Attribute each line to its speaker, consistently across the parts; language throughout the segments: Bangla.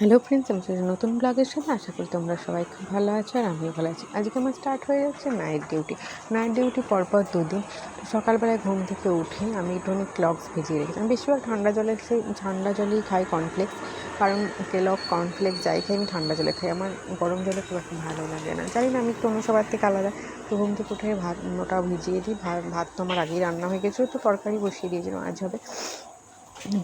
Speaker 1: হ্যালো ফ্রেন্ডস আমি চলে নতুন ব্লগের সাথে আশা করি তোমরা সবাই খুব ভালো আছো আর আমিও ভালো আছি। আজকে আমার স্টার্ট হয়ে যাচ্ছে নাইট ডিউটি নাইট ডিউটি পরপর দুদিন। সকালবেলায় ঘুম থেকে উঠে আমি একটুখানি ক্লগস ভিজিয়ে রেখেছি। আমি বেশিরভাগ ঠান্ডা জলে সেই ঠান্ডা জলেই খাই কর্নফ্লেক্স কারণ কেলক কর্নফ্লেক্স যাই খাই, আমি ঠান্ডা জলে খাই। আমার গরম জলে খুব একটা ভালো লাগে না। জানি না, আমি একটু অন্য সবার থেকে আলাদা। তো ঘুম থেকে উঠে ভাত ওটা ভিজিয়ে দিই। ভাত ভাত তো আমার আগেই রান্না হয়ে গেছিল। তো তরকারি বসিয়ে দিয়েছিলাম, আজ হবে।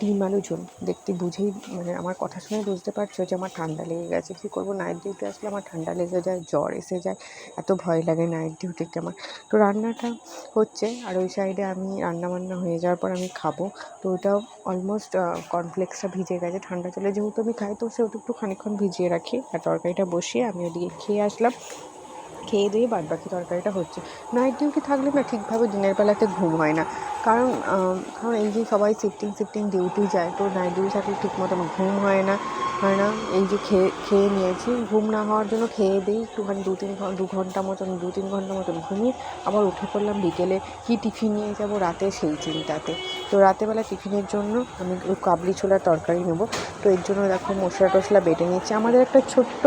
Speaker 1: ডিম আলু ঝোল। দেখতে বুঝেই মানে আমার কথা শুনে বুঝতে পারছ যে আমার ঠান্ডা লেগে গেছে। কী করব? নাইট ডিউটি আসলে আমার ঠান্ডা লেগে যায়, জ্বর এসে যায়, এত ভয় লাগে নাইট ডিউটিতে আমার। তো রান্নাটা হচ্ছে, আর ওই সাইডে আমি রান্না বান্না হয়ে যাওয়ার পর আমি খাব। তো ওটাও অলমোস্ট কর্নফ্লেক্সটা ভিজে গেছে, ঠান্ডা জলে যেহেতু আমি খাই, তো সেহেতু একটু খানিকক্ষণ ভিজিয়ে রাখি। আর তরকারিটা বসিয়ে আমি ওদিকে খেয়ে আসলাম। খেয়ে দিয়ে বাদ বাকি তরকারিটা হচ্ছে। নাইট ডিউটি থাকলে না ঠিকভাবে দিনের বেলাতে ঘুম হয় না। কারণ কারণ এই যে সবাই শিফটিং শিফটিং ডিউটি যায়, তো নাইট ডিউটি থাকলে ঠিক মতন ঘুম হয় না হয় না? এই যে খেয়ে খেয়ে নিয়েছি, ঘুম না হওয়ার জন্য খেয়ে দিই একটুখানি দু তিন দু ঘণ্টা মতন, দু তিন ঘণ্টা মতন ঘুমিয়ে আবার উঠে পড়লাম বিকেলে। কী টিফিন নিয়ে যাব রাতে? সেই চিন্তাতে। তো রাতেবেলা টিফিনের জন্য আমি কাবলি ছোলার তরকারি নেব। তো এর জন্য দেখো মশলা টশলা বেটে নিচ্ছি আমাদের একটা ছোট্ট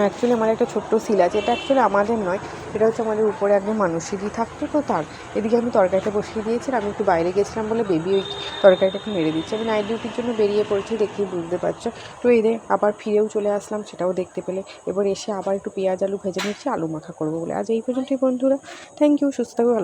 Speaker 1: অ্যাকচুয়ালি আমার একটা ছোট্ট সিল আছে। এটা অ্যাকচুয়ালি আমাদের নয়। এটা হচ্ছে আমাদের উপরে একজন মানুষেরই থাকতো তো তার। এদিকে আমি তরকারিটা বসিয়ে দিয়েছি আমি একটু বাইরে গেছিলাম বলে বেবি ওই তরকারিটা একটু মেরে দিচ্ছে। আমি নাইট ডিউটির জন্য বেরিয়ে পড়েছি দেখেই বুঝতে পারছ। তো এদের আবার ফিরেও চলে আসলাম, সেটাও দেখতে পেলে। এবার এসে আবার একটু পেঁয়াজ, আলু ভেজে নিচ্ছি, আলু মাখা করব বলে। আজ এই পর্যন্তই বন্ধুরা। থ্যাংক ইউ সুস্থ থাকবে ভালো